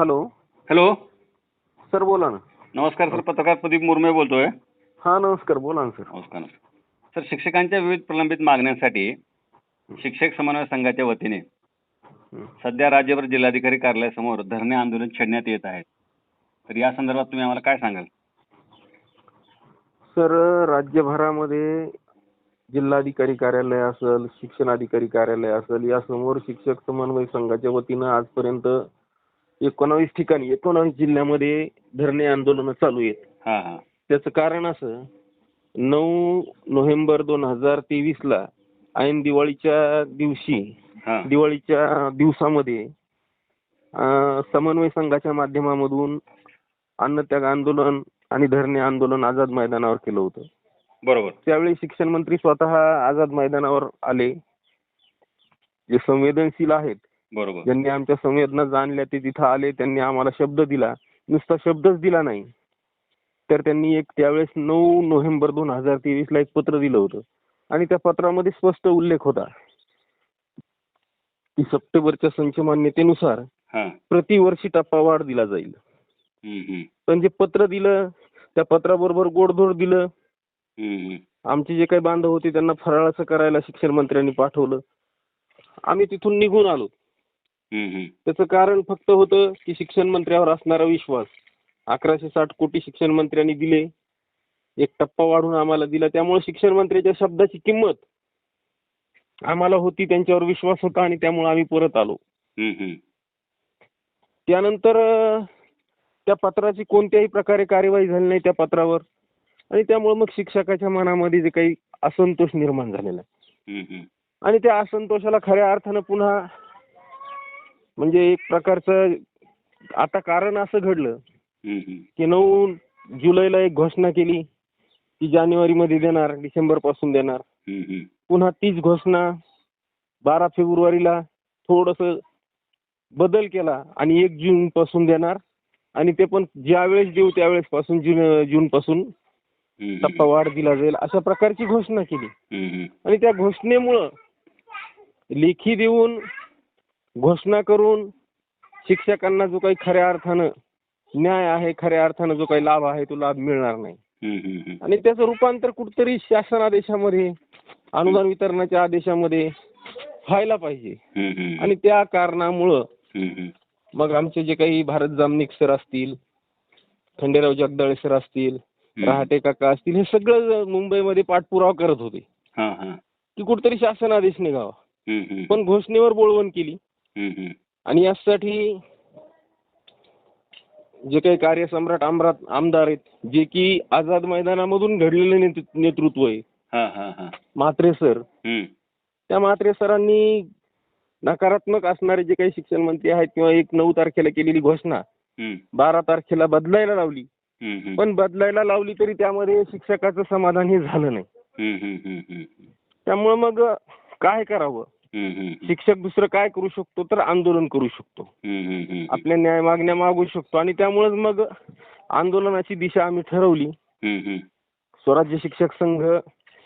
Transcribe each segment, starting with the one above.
Hello. Hello. Sir बोला ना. नमस्कार सर पत्रकार प्रदीप मुरमे बोलतोय. हा नमस्कार बोला ना सर. नमस्कार सर शिक्षकांच्या विविध प्रलंबित मागण्यांसाठी शिक्षक समन्वय संघाच्या वतीने. सध्या राज्यभर जिल्हाधिकारी कार्यालयासमोर धरणे आंदोलन छेडण्यात येत आहे. तर या संदर्भात तुम्ही आम्हाला काय सांगाल? सर राज्यभरामध्ये जिल्हाधिकारी कार्यालय असेल शिक्षणाधिकारी कार्यालय असेल यासमोर शिक्षक समन्वय संघाच्या वतीनं आजपर्यंत एकोणावीस ठिकाणी एकोणावीस जिल्ह्यामध्ये धरणे आंदोलनं चालू आहेत. हा हा. त्याचं कारण असं नऊ नोव्हेंबर दोन हजार तेवीसला ऐन दिवाळीच्या दिवशी हा. दिवाळीच्या दिवसामध्ये समन्वय संघाच्या माध्यमामधून अन्नत्याग आंदोलन आणि धरणे आंदोलन आझाद मैदानावर केलं होतं. बरोबर. त्यावेळी शिक्षण मंत्री स्वतः आझाद मैदानावर आले. जे संवेदनशील आहेत बरोबर. ज्यांनी आमच्या संवेदना जाणल्या ते तिथं आले त्यांनी आम्हाला शब्द दिला. नुसता शब्दच दिला नाही. तर त्यांनी एक त्यावेळेस नऊ नोव्हेंबर दोन हजार तेवीसला एक पत्र दिलं होतं. आणि त्या पत्रामध्ये स्पष्ट उल्लेख होता. की सप्टेंबरच्या संच मान्यतेनुसार हा. प्रतिवर्षी टप्पावाढ दिला जाईल. पण जे पत्र दिलं त्या पत्राबरोबर गोडधोड दिलं. आमचे जे काही बांधव होते त्यांना फराळाचं करायला शिक्षण मंत्र्यांनी पाठवलं. आम्ही तिथून निघून आलो. त्याचं कारण फक्त होतं की शिक्षण मंत्र्यावर असणारा विश्वास. अकराशे साठ कोटी शिक्षण मंत्र्यांनी दिले. एक टप्पा वाढून आम्हाला दिला. त्यामुळे शिक्षण मंत्र्याच्या शब्दाची किंमत आम्हाला होती त्यांच्यावर विश्वास होता आणि त्यामुळे आम्ही परत आलो. त्यानंतर त्या पत्राची कोणत्याही प्रकारे कार्यवाही झाली नाही त्या पत्रावर. आणि त्यामुळे मग शिक्षकाच्या मनामध्ये जे काही असंतोष निर्माण झालेला आहे. आणि त्या असंतोषाला खऱ्या अर्थानं पुन्हा म्हणजे एक प्रकारचं आता कारण असं घडलं. की नऊ जुलैला एक घोषणा केली ती जानेवारीमध्ये देणार डिसेंबरपासून देणार. पुन्हा तीच घोषणा बारा फेब्रुवारीला थोडस बदल केला आणि एक जून पासून देणार आणि ते पण ज्यावेळेस देऊ त्यावेळेस पासून जून जून पासून टप्पा वाढ दिला जाईल अशा प्रकारची घोषणा केली. आणि त्या घोषणेमुळं लेखी देऊन घोषणा करून शिक्षकांना जो काही खऱ्या अर्थानं न्याय आहे खऱ्या अर्थानं जो काही लाभ आहे तो लाभ मिळणार नाही. आणि त्याचं रूपांतर कुठतरी शासन आदेशामध्ये अनुदान वितरणाच्या आदेशामध्ये व्हायला पाहिजे. आणि त्या कारणामुळं. मग आमचे जे काही भारत जामनिक सर असतील खंडेराव जगदाळे सर असतील रहाटे काका असतील हे सगळं मुंबईमध्ये पाठपुरावा करत होते की कुठतरी शासन आदेश निघावा. पण घोषणेवर बोळवण केली. आणि यासाठी जे काही कार्यसम्राट आमरात आमदार आहेत जे की आझाद मैदानामधून घडलेले नेतृ- नेतृत्व आहे हा हा हा म्हात्रे सर. त्या म्हात्रे सरांनी नकारात्मक असणारे जे काही शिक्षण मंत्री आहेत किंवा एक नऊ तारखेला केलेली घोषणा. बारा तारखेला बदलायला लावली. पण बदलायला लावली तरी त्यामध्ये शिक्षकाचं समाधान हे झालं नाही. त्यामुळे मग काय करावं. शिक्षक दुसरं काय करू शकतो तर आंदोलन करू शकतो. आपल्या न्याय मागण्या मागू शकतो आणि त्यामुळेच मग आंदोलनाची दिशा आम्ही ठरवली. स्वराज्य शिक्षक संघ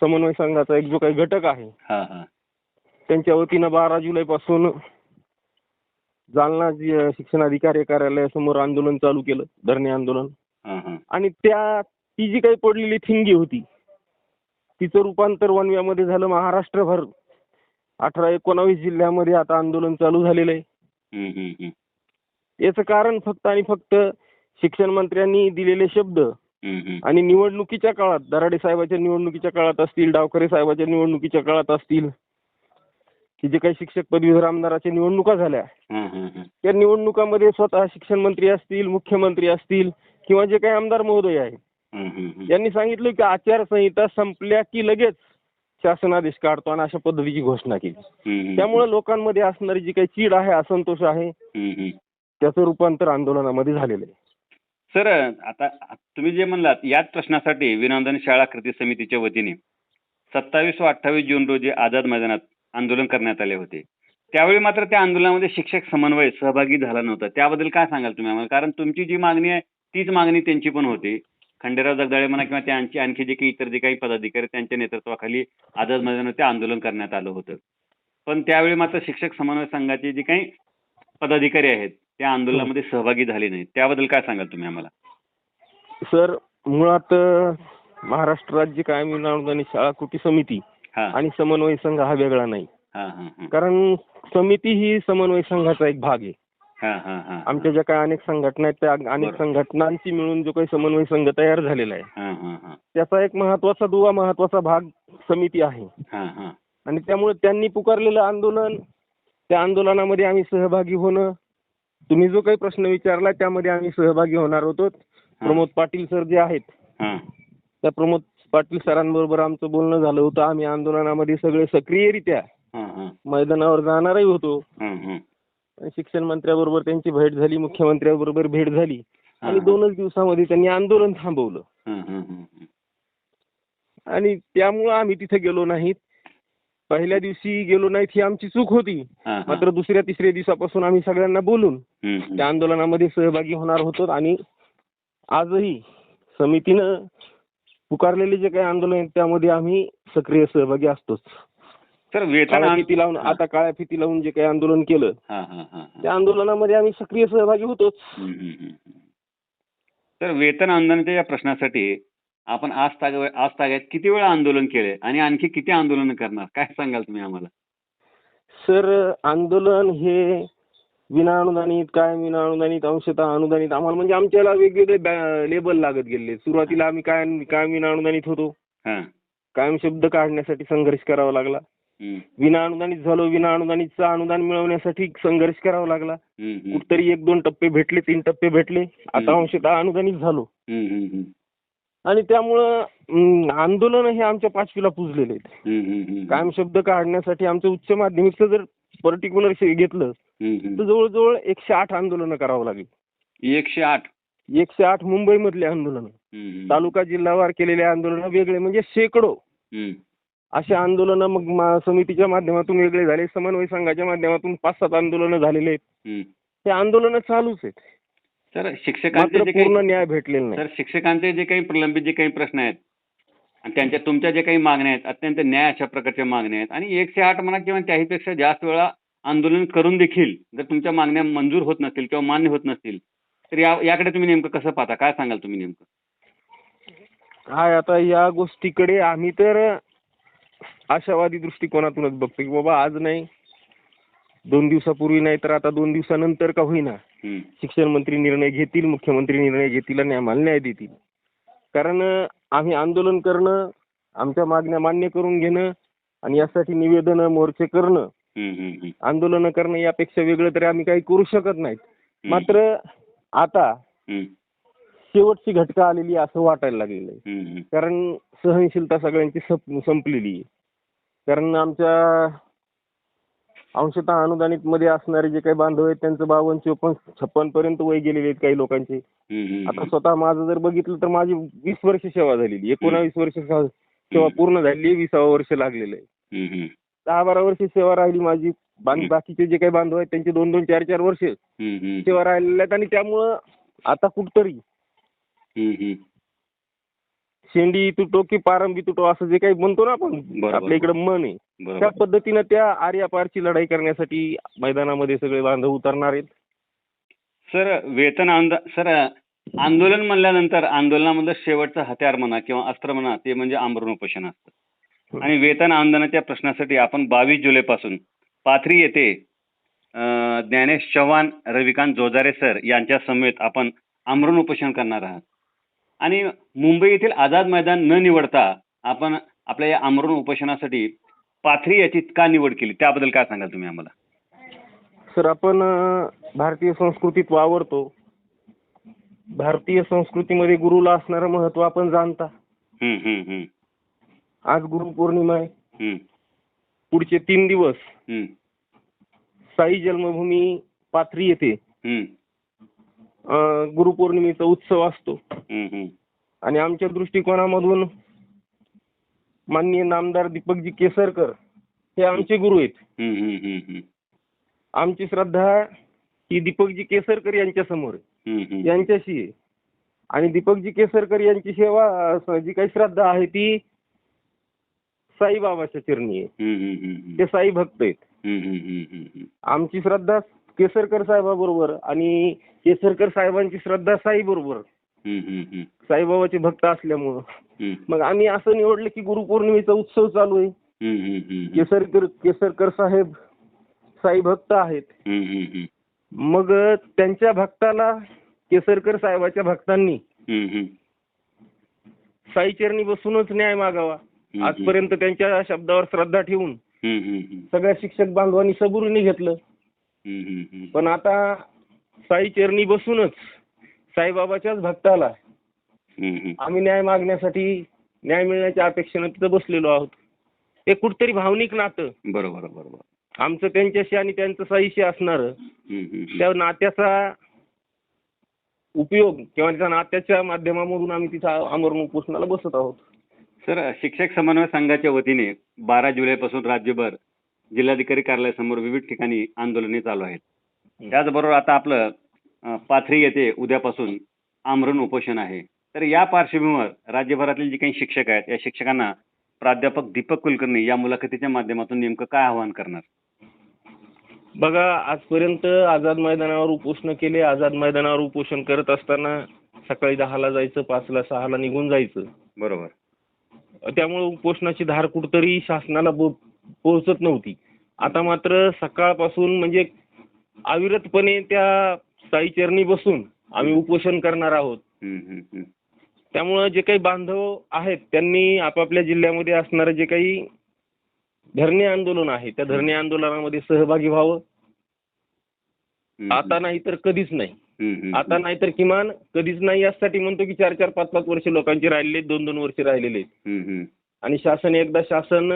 समन्वय संघाचा एक जो काही घटक आहे त्यांच्या वतीनं बारा जुलैपासून जालना जि- शिक्षणाधिकारी कार्यालयासमोर आंदोलन चालू केलं धरणे आंदोलन. आणि त्या ती जी काही पडलेली थिंगी होती तिचं रूपांतर वनव्यामध्ये झालं महाराष्ट्रभर. अठरा एकोणावीस जिल्ह्यामध्ये आता आंदोलन चालू झालेलं आहे. याचं कारण फक्त आणि फक्त शिक्षण मंत्र्यांनी दिलेले शब्द. आणि निवडणुकीच्या काळात दराडे साहेबाच्या निवडणुकीच्या काळात असतील डावखरे साहेबाच्या निवडणुकीच्या काळात असतील की जे काही शिक्षक पदवीधर आमदाराच्या निवडणुका झाल्या. त्या निवडणुकामध्ये स्वतः शिक्षण मंत्री असतील मुख्यमंत्री असतील किंवा जे काही आमदार महोदय आहेत. यांनी सांगितलं की आचारसंहिता संपल्या की लगेच शासनादेश काढतो आणि अशा पद्धतीची घोषणा केली. त्यामुळे लोकांमध्ये असणारी जी काही चीड आहे असंतोष आहे. त्याचं रूपांतर आंदोलनामध्ये झालेलं आहे. सर आता तुम्ही जे म्हणलात याच प्रश्नासाठी विनोदन शाळा कृती समितीच्या वतीने सत्तावीस व अठ्ठावीस जून रोजी आझाद मैदानात आंदोलन करण्यात आले होते. त्यावेळी मात्र त्या आंदोलनामध्ये शिक्षक समन्वय सहभागी झाला नव्हता. त्याबद्दल काय सांगाल तुम्ही आम्हाला? कारण तुमची जी मागणी आहे तीच मागणी त्यांची पण होती. खंडेराव जगदाळे म्हणा किंवा त्यांची आणखी जे काही इतर जे काही पदाधिकारी त्यांच्या नेतृत्वाखाली आझाद मैदानात ते आंदोलन करण्यात आलं होतं. पण त्यावेळी मात्र शिक्षक समन्वय संघाचे जे काही पदाधिकारी आहेत त्या आंदोलनामध्ये सहभागी झाले नाहीत. त्याबद्दल काय सांगाल तुम्ही आम्हाला? सर मुळात महाराष्ट्र राज्य कायमी अनुदानी शाळा कृती समिती हा. आणि समन्वय संघ हा वेगळा नाही. कारण समिती ही समन्वय संघाचा एक भाग आहे. आमच्या ज्या काही अनेक संघटना आहेत त्या अनेक. संघटनांची मिळून जो काही समन्वय संघ तयार झालेला आहे हा हा हा. त्याचा एक महत्त्वाचा दुवा महत्त्वाचा भाग समिती आहे. आणि त्यामुळे त्यांनी पुकारलेलं आंदोलन त्या आंदोलनामध्ये आम्ही सहभागी होणं तुम्ही जो काही प्रश्न विचारला त्यामध्ये आम्ही सहभागी होणार होतो. प्रमोद पाटील सर जे आहेत त्या प्रमोद पाटील सरांबरोबर आमचं बोलणं झालं होतं. आम्ही आंदोलनामध्ये सगळे सक्रियरित्या मैदानावर जाणारही होतो. शिक्षण मंत्र्याबरोबर त्यांची भेट झाली मुख्यमंत्र्याबरोबर भेट झाली. आणि. दोनच दिवसामध्ये त्यांनी आंदोलन थांबवलं. आणि त्यामुळं आम्ही तिथे गेलो नाहीत. पहिल्या दिवशी गेलो नाहीत ही आमची चूक होती. मात्र दुसऱ्या तिसऱ्या दिवसापासून आम्ही सगळ्यांना बोलून. त्या आंदोलनामध्ये सहभागी होणार होतो आणि आजही समितीनं पुकारलेले जे काही आंदोलन आहेत त्यामध्ये आम्ही सक्रिय सहभागी असतोच. सर वेतन काळ्या फिती लावून आता काळ्या फिती लावून जे काही आंदोलन केलं त्या आंदोलनामध्ये आम्ही सक्रिय सहभागी होतोच. तर वेतन आंदोलनाच्या या प्रश्नासाठी आपण आज ताग आज ताग्यात किती वेळा आंदोलन केले आणि आणखी किती आंदोलन करणार? काय सांगाल तुम्ही आम्हाला? सर आंदोलन हे विना अनुदानित काय विना अनुदानित अंशतः अनुदानित आम्हाला म्हणजे आमच्याला वेगवेगळे लेबल लागत गेले. सुरुवातीला आम्ही काय काय विना अनुदानित होतो कायम शब्द काढण्यासाठी संघर्ष करावा लागला. विना अनुदानित झालो विना अनुदानितचं अनुदान मिळवण्यासाठी संघर्ष करावा लागला. कुठतरी एक दोन टप्पे भेटले तीन टप्पे भेटले. आता. अंशतः अनुदानित झालो. हम्म, हम्म, हम्म, आणि त्यामुळं आंदोलन हे आमच्या पाचवीला पुजलेले आहेत. कायम शब्द काढण्यासाठी आमचं उच्च माध्यमिकचं जर पर्टिक्युलर घेतलं. तर जवळजवळ एकशे आठ आंदोलनं करावं लागली. एकशे आठ. एकशे आठ मुंबईमधले आंदोलन. तालुका जिल्हावार केलेले आंदोलन वेगळे म्हणजे शेकडो. असे आंदोलनं मग मा- समितीच्या माध्यमातून वेगळे झाले समन्वय संघाच्या माध्यमातून पाच सात आंदोलनं झालेले आहेत. हम्म. ते आंदोलनं चालूच आहेत. सर शिक्षकांचे मात्र जे काही पूर्ण न्याय भेटलेला नाही. सर शिक्षकांचे जे काही प्रलंबित जे काही प्रश्न आहेत आणि त्यांच्या तुमच्या जे काही मागण्या आहेत अत्यंत न्याय अशा प्रकारच्या मागण्या आहेत आणि एकशे आठ म्हणा किंवा त्याहीपेक्षा जास्त वेळा आंदोलन करून देखील जर तुमच्या मागण्या मंजूर होत नसतील किंवा मान्य होत नसतील तर या याकडे तुम्ही नेमकं कसं पाहता? काय सांगाल तुम्ही नेमकं? हाय आता या गोष्टीकडे आम्ही तर आशावादी दृष्टिकोनातूनच बघतो की बाबा आज नाही दोन दिवसापूर्वी नाही तर आता दोन दिवसानंतर का होईना? शिक्षण मंत्री निर्णय घेतील मुख्यमंत्री निर्णय घेतील आणि आम्हाला न्याय देतील. कारण आम्ही आंदोलन करणं आमच्या मागण्या मान्य करून घेणं आणि यासाठी निवेदनं मोर्चे करणं आंदोलनं करणं यापेक्षा वेगळं तरी आम्ही काही करू शकत नाहीत. मात्र आता शेवटची घटका आलेली असं वाटायला लागलेलं आहे. कारण सहनशीलता सगळ्यांची सप संपलेली आहे. कारण आमच्या अंशतः अनुदानित मध्ये असणारे जे काही बांधव आहेत त्यांचं बावन्न चोपन्न छप्पन पर्यंत वय गेलेले आहेत काही लोकांचे. आता स्वतः माझं जर बघितलं तर माझी वीस वर्ष सेवा झालेली एकोणावीस वर्ष सेवा पूर्ण झालेली आहे विसावं वर्ष लागलेलं आहे. दहा बारा वर्ष सेवा राहिली माझी. बाकीचे जे काही बांधव आहेत त्यांचे दोन दोन चार चार वर्ष सेवा राहिलेल्या आहेत आणि त्यामुळं आता कुठतरी. शेंडी तुटो की पारंबी तुटो असं जे काही म्हणतो ना आपण बरोबर. आपल्या इकडे मन आहे. त्या बरोबर पद्धतीनं त्या आर्यापारची लढाई करण्यासाठी मैदानामध्ये सगळे बांधव उतरणार आहेत. सर वेतन सर आंदोलन म्हणल्यानंतर आंदोलनामधलं शेवटचं हत्यार म्हणा किंवा अस्त्र म्हणा ते म्हणजे आमरण उपोषण असतं. आणि वेतन आंदोलनाच्या प्रश्नासाठी आपण बावीस जुलैपासून पाथरी येथे अं, ज्ञानेश चव्हाण रविकांत जोजारे सर यांच्या समेत आपण आमरण उपोषण करणार आहात. आणि मुंबई येथील आझाद मैदान न निवडता आपण आपल्या या आमरण उपोषणासाठी पाथरी याची का निवड केली? त्याबद्दल काय सांगाल तुम्ही आम्हाला? सर आपण अं, भारतीय संस्कृतीत वावरतो. भारतीय संस्कृतीमध्ये गुरुला असणारं महत्त्व आपण जाणता. हम्म, हम्म, हम्म, आज गुरुपौर्णिमा आहे. हम्म, पुढचे तीन दिवस हम्म, साई जन्मभूमी पाथरी येथे हम्म, गुरुपौर्णिमेचा उत्सव असतो. आणि आमच्या दृष्टिकोनामधून माननीय नामदार दीपकजी केसरकर हे आमचे गुरु आहेत. आमची श्रद्धा ही दीपकजी केसरकर यांच्या समोर. यांच्याशी आहे आणि दीपकजी केसरकर यांची सेवा जी काही श्रद्धा आहे ती साईबाबाच्या चरणी आहे. ते साई भक्त आहेत. आमची श्रद्धा केसरकर साहेबाबरोबर आणि केसरकर साहेबांची श्रद्धा साई बरोबर. हम्म, हम्म, हम्म, साईबाबाचे भक्त असल्यामुळं. मग आम्ही असं निवडलं की गुरुपौर्णिमेचा उत्सव चालू आहे. केसरकर केसरकर साहेब साई भक्त आहेत. मग त्यांच्या भक्ताला केसरकर साहेबाच्या भक्तांनी साईचरणी बसूनच न्याय मागावा. आजपर्यंत त्यांच्या शब्दावर श्रद्धा ठेवून सगळ्या शिक्षक बांधवांनी सबुरीने घेतलं. पण आता साईचरणी बसूनच साईबाबाच्याच भक्ताला हम्म, हम्म. आम्ही न्याय मागण्यासाठी न्याय मिळण्याच्या अपेक्षेनं तिथं बसलेलो आहोत. हे कुठतरी भावनिक नातं. बरोबर बरोबर. आमचं त्यांच्याशी आणि त्यांचं साईशी असणारं. त्या नात्याचा उपयोग किंवा त्या नात्याच्या माध्यमामधून आम्ही तिथं आमरण उपोषणाला बसत आहोत. सर शिक्षक समन्वय संघाच्या वतीने बारा जुलैपासून राज्यभर जिल्हाधिकारी कार्यालयासमोर विविध ठिकाणी आंदोलने चालू आहेत. त्याचबरोबर आता आपलं पाथरी येथे उद्यापासून आमरण उपोषण आहे. तर या पार्श्वभूमीवर राज्यभरातील जे काही शिक्षक आहेत या शिक्षकांना प्राध्यापक दीपक कुलकर्णी या मुलाखतीच्या माध्यमातून नेमकं काय आवाहन करणार? बघा आजपर्यंत आझाद मैदानावर उपोषण केले. आझाद मैदानावर उपोषण करत असताना सकाळी दहाला जायचं पाचला सहाला निघून जायचं. बरोबर. त्यामुळे उपोषणाची धार कुठतरी शासनाला पोहोचत नव्हती. आता मात्र सकाळपासून म्हणजे अविरतपणे त्या साईचरणी बसून आम्ही उपोषण करणार आहोत. त्यामुळं जे काही बांधव आहेत त्यांनी आपापल्या जिल्ह्यामध्ये असणारं जे काही धरणे आंदोलन आहे त्या धरणे आंदोलनामध्ये सहभागी व्हावं. आता नाही तर कधीच नाही. आता नाही तर किमान कधीच नाही यासाठी म्हणतो की चार चार पाच पाच वर्ष लोकांचे राहिलेले आहेत, दोन दोन वर्ष राहिलेले. आणि शासन एकदा शासन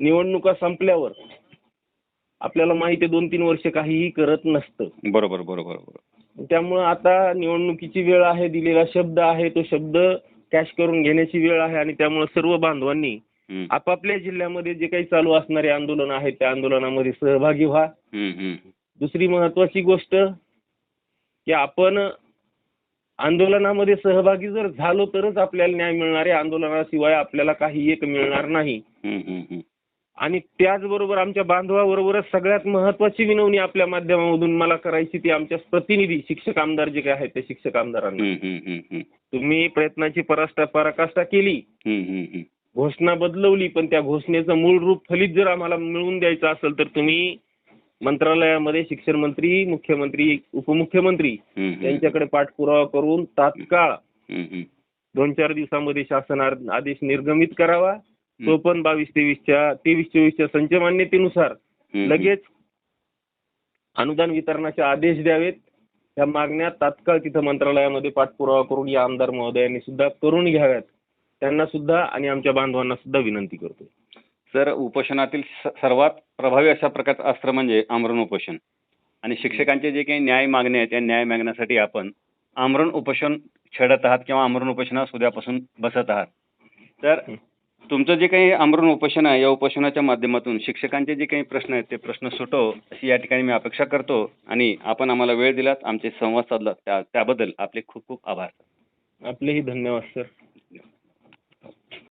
निवडणुका संपल्यावर आपल्याला माहिती आहे दोन तीन वर्ष काहीही करत नसतं. बरोबर बरोबर त्यामुळं आता निवडणुकीची वेळ आहे दिलेला शब्द आहे तो शब्द कॅश करून घेण्याची वेळ आहे आणि त्यामुळं सर्व बांधवांनी आपापल्या जिल्ह्यामध्ये जे काही चालू असणारे आंदोलन आहेत त्या आंदोलनामध्ये सहभागी व्हा. दुसरी महत्वाची गोष्ट की आपण आंदोलनामध्ये सहभागी जर झालो तरच आपल्याला न्याय मिळणार आहे. आंदोलनाशिवाय आपल्याला काही एक मिळणार नाही. आणि त्याचबरोबर आमच्या बांधवाबरोबरच सगळ्यात महत्वाची विनवणी आपल्या माध्यमामधून मला करायची ती आमच्या प्रतिनिधी शिक्षक आमदार जे काही आहेत त्या शिक्षक आमदारांना. तुम्ही प्रयत्नाची पराष्टा पराकाष्ठा केली. घोषणा बदलवली पण त्या घोषणेचं मूळ रूप फलित जर आम्हाला मिळवून द्यायचं असेल तर तुम्ही मंत्रालयामध्ये शिक्षण मंत्री मुख्यमंत्री उपमुख्यमंत्री. यांच्याकडे पाठपुरावा करून तात्काळ. दोन चार दिवसामध्ये शासन आदेश निर्गमित करावा तो पण बावीस तेवीसच्या तेवीस चोवीसच्या संच मान्यतेनुसार लगेच अनुदान वितरणाचे आदेश द्यावेत. या मागण्या तात्काळ तिथं मंत्रालयामध्ये पाठपुरावा करून या आमदार महोदयांनी सुद्धा करून घ्याव्यात. त्यांना सुद्धा आणि आमच्या बांधवांना सुद्धा विनंती करतो सर उपोषणातील सर्वात प्रभावी अशा प्रकारचं अस्त्र म्हणजे आमरण उपोषण. आणि शिक्षकांचे जे काही न्याय मागणे आहेत त्या न्याय मागण्यासाठी आपण आमरण उपोषण छेडत आहात किंवा आमरण उपोषणास उद्यापासून बसत आहात. तर तुमचं जे काही आमरण उपोषण आहे या उपोषणाच्या माध्यमातून शिक्षकांचे जे काही प्रश्न आहेत ते प्रश्न सुटो अशी या ठिकाणी मी अपेक्षा करतो आणि आपण आम्हाला वेळ दिलात आमचे संवाद साधलात. त्या त्याबद्दल आपले खूप खूप आभार. आपलेही धन्यवाद सर.